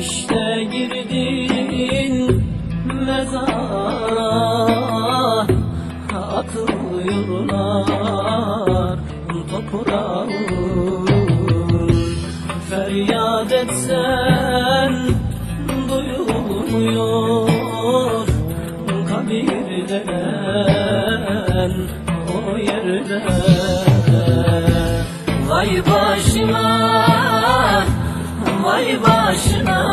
İşte girdin mezara Atılıyorlar toprağa Feryat etsen duyulmuyor Kabir denen o yerde Vay başına, vay başına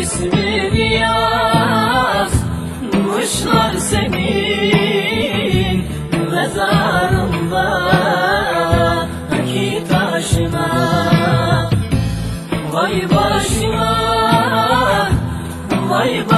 İsmini yazmışlar senin Mezarındaki taşına. Vay başına, vay başına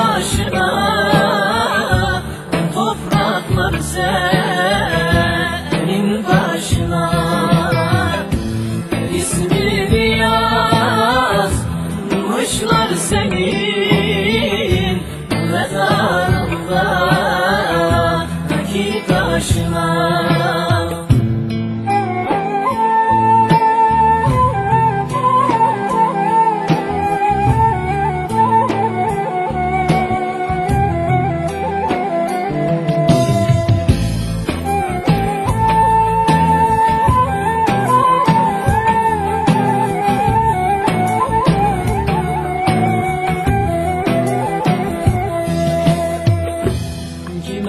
senin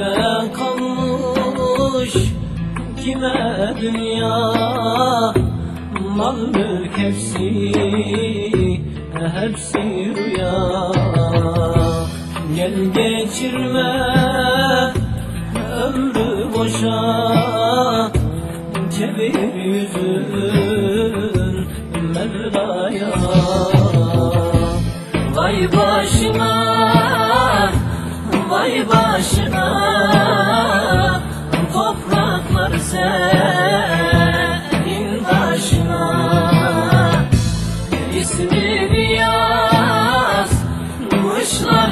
Kime kalmış kime dünya? Mal mülk hepsi hepsi rüya. Gel geçirme ömrü boşa. Çevir yüzün Mevla'ya. Vay başına Vay başına Senin başına. İsmini yazmışlar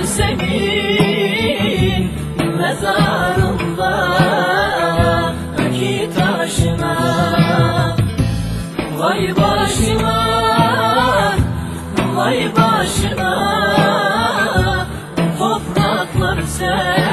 senin Mezarındaki taşına. Vay başına Vay başına Topraklar senin